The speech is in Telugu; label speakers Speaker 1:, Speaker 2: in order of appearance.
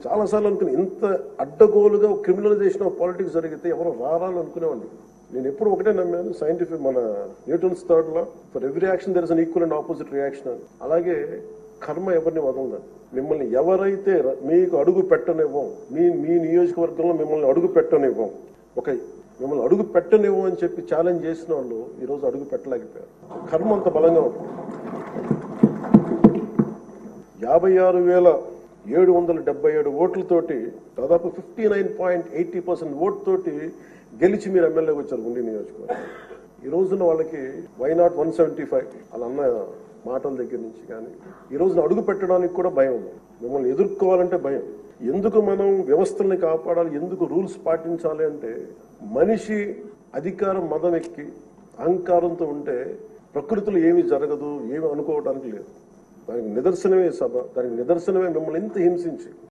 Speaker 1: నేను చాలాసార్లు అనుకుని ఇంత అడ్డగోలుగా క్రిమినలైజేషన్ ఆఫ్ పాలిటిక్స్ జరిగితే ఎవరు రారాలు అనుకునేవాడిని. నేను ఎప్పుడు ఒకటే నమ్మాను సైంటిఫిక్ మన Newton's third law for every action there is an equal and opposite reaction అని. అలాగే కర్మ ఎవరిని వదలదు. మిమ్మల్ని ఎవరైతే మీకు అడుగు పెట్టనివ్వం మీ మీ నియోజకవర్గంలో మిమ్మల్ని అడుగు పెట్టనివ్వం ఒక మిమ్మల్ని అడుగు పెట్టనివ్వం అని చెప్పి ఛాలెంజ్ చేసిన వాళ్ళు ఈరోజు అడుగు పెట్టలేకపోయారు. కర్మ అంత బలంగా ఉంటుంది. యాభై ఆరు వేల ఏడు వందల డెబ్బై ఏడు ఓట్లతోటి దాదాపు fifty nine point eighty percent ఓట్తోటి గెలిచి మీరు ఎమ్మెల్యేకి వచ్చారు ఉండి నియోజకవర్గం. ఈ రోజున వాళ్ళకి why not one seventy five అలా అన్న మాటల దగ్గర నుంచి కానీ ఈ రోజున అడుగు పెట్టడానికి కూడా భయం ఉంది. మిమ్మల్ని ఎదుర్కోవాలంటే భయం. ఎందుకు మనం వ్యవస్థల్ని కాపాడాలి? ఎందుకు రూల్స్ పాటించాలి అంటే మనిషి అధికారం మదం ఎక్కి అహంకారంతో ఉంటే ప్రకృతిలో ఏమీ జరగదు ఏమి అనుకోవడానికి లేదు. దానికి నిదర్శనమే సభ దానికి నిదర్శనమే మిమ్మల్ని ఇంత హింసించి.